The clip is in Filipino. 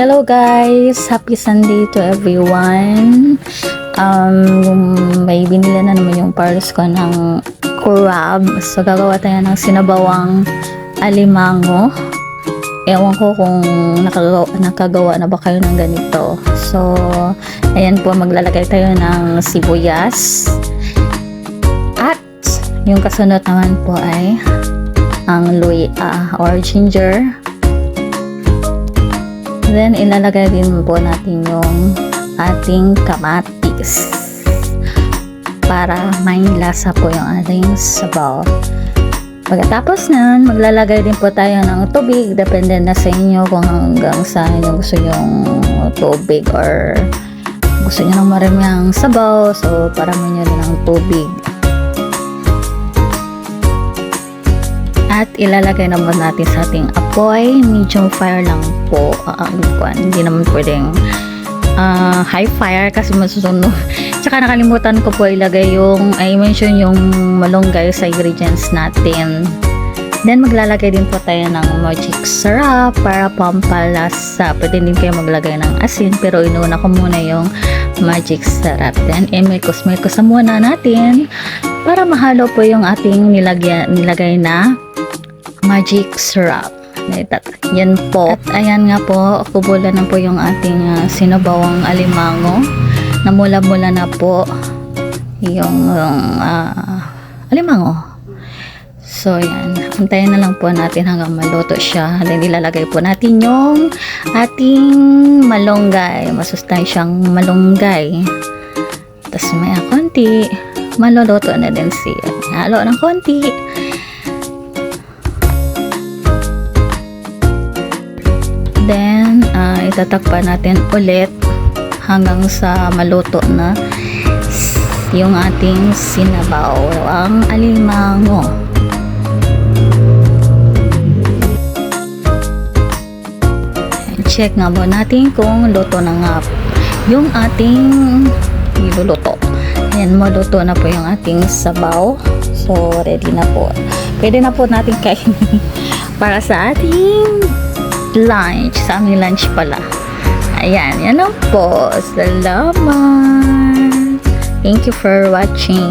Hello guys! Happy Sunday to everyone! Um, may binili na naman yung pares ko ng crab. So, gagawa tayo ng sinabawang alimango. Ewan ko kung nakagawa, nakagawa na ba kayo ng ganito. So, ayan po, maglalagay tayo ng sibuyas. At, yung kasunod naman po ay ang luya or ginger. Then, ilalagay din po natin yung ating kamatis para may lasa po yung ating sabaw. Pagkatapos nun, maglalagay din po tayo ng tubig. Depende na sa inyo kung hanggang saan nyo gusto yung tubig or gusto nyo ng marami ang sabaw. So, parami nyo din ang tubig. At ilalagay naman natin sa ating apoy. Medium fire lang po. Uh, hindi naman pwedeng uh, high fire kasi masusunog. Tsaka nakalimutan ko po ilagay yung, I mention yung malunggay sa ingredients natin. Then maglalagay din po tayo ng magic syrup para pampalasa. Pwede din kayo maglagay ng asin pero inuuna ko muna yung magic syrup. Then emilkos-milkos na muna natin para mahalo po yung ating nilagay, nilagay na magic syrup. Yan po. At ayan nga po, kubulan na po yung ating uh, sinabawang alimango. Namula-mula na po yung uh, alimango. So, yan. Antayin na lang po natin hanggang maluto siya. Then, ilalagay po natin yung ating malunggay. Masustansyang malunggay. Tapos, may konti. Maluluto na din siya. Halo ng konti. Then, uh, itatakpan natin ulit hanggang sa maluto na yung ating sinabaw, ang alimango. Check nga po natin kung luto na nga yung ating niluluto. Ayan, maluto na po yung ating sabaw. So, ready na po. Pwede na po natin kainin para sa ating lunch. Sa aming lunch pala. Ayan, yan lang po. Salamat. Thank you for watching.